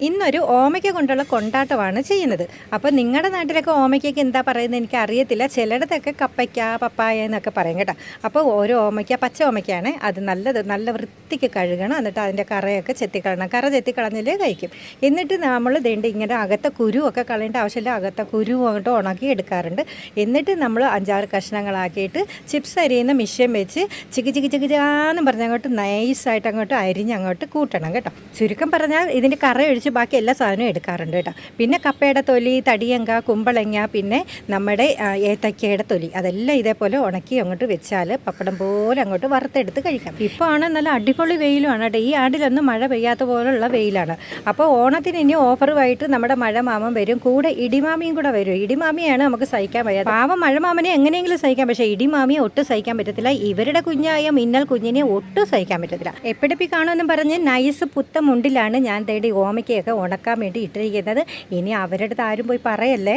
ഇന്നൊരു ഓമയ്ക്ക കൊണ്ടുള്ള കൊണ്ടാട്ടമാണ് ചെയ്യുന്നത്. അപ്പോൾ നിങ്ങളുടെ നാട്ടിലൊക്കെ ഓമയ്ക്കൊക്കെ എന്താ പറയുന്നത് എനിക്ക് അറിയത്തില്ല ചിലയിടത്തൊക്കെ കപ്പയ്ക്ക പപ്പായ എന്നൊക്കെ പറയും കേട്ടോ. അപ്പോൾ ഓരോ ഓമയ്ക്ക പച്ച ഓമയ്ക്കാണ് അത് നല്ലത്. നല്ല വൃത്തിക്ക് കഴുകണം. എന്നിട്ട് അതിന്റെ കറയൊക്കെ ചെത്തിക്കളയണം. കറ ചെത്തിക്കളഞ്ഞില്ലേ കഴിക്കും. എന്നിട്ട് നമ്മൾ ദേണ്ട ഇങ്ങനെ അകത്തെ കുരുവൊക്കെ കളയേണ്ട ആവശ്യമില്ല. അകത്തെ കുരു അങ്ങോട്ട് ഉണക്കി എടുക്കാറുണ്ട്. എന്നിട്ട് നമ്മൾ അഞ്ചാറ് കഷ്ണങ്ങളാക്കിയിട്ട് ചിപ്സ് അരിയുന്ന മിഷ്യൻ വെച്ച് ചിക്കി ചിക്കി ചിക്കി ചാന്നും പറഞ്ഞ് അങ്ങോട്ട് നൈസായിട്ട് അങ്ങോട്ട് അരിഞ്ഞ് അങ്ങോട്ട് കൂട്ടണം കേട്ടോ. ചുരുക്കം പറഞ്ഞാൽ ഇതിന്റെ കറ ഒഴിച്ച് ബാക്കി എല്ലാ സാധനവും എടുക്കാറുണ്ട് കേട്ടോ. പിന്നെ കപ്പയുടെ തൊലി തടിയങ്ക കുമ്പളങ്ങ പിന്നെ നമ്മുടെ ഏത്തക്കയുടെ തൊലി. അതെല്ലാം ഇതേപോലെ ഉണക്കി അങ്ങോട്ട് വെച്ചാൽ പപ്പടം പോലെ അങ്ങോട്ട് വറുത്തെടുത്ത് കഴിക്കാം. ഇപ്പോൾ ആണ് നല്ല അടിപൊളി വെയിലുമാണ് കേട്ടോ. ഈ ആണ്ടിലൊന്നും മഴ പെയ്യാത്ത പോലുള്ള വെയിലാണ്. അപ്പോൾ ഓണത്തിന് ഇനി ഓഫറുമായിട്ട് നമ്മുടെ മഴ മാമൻ വരും. കൂടെ ഇടിമാമിയും കൂടെ വരും. ഇടിമാമിയാണ് നമുക്ക് സഹിക്കാൻ വയ്യാത്ത. മഴ മാമനെ എങ്ങനെയെങ്കിലും സഹിക്കാം. പക്ഷേ ഇടിമാമിയെ ഒട്ടും സഹിക്കാൻ പറ്റത്തില്ല. ഇവരുടെ കുഞ്ഞായ മിന്നൽ കുഞ്ഞിനെ ഒട്ടും സഹിക്കാൻ പറ്റത്തില്ല. എപ്പിടപ്പി കാണുമെന്ന് പറഞ്ഞ് നൈസ് പുത്തമുണ്ടിലാണ് ഞാൻ തേടി ഓമയ്ക്കൊക്കെ ഉണക്കാൻ വേണ്ടി ഇട്ടിരിക്കുന്നത്. ഇനി അവരുടെ അടുത്ത് ആരും പോയി പറയല്ലേ?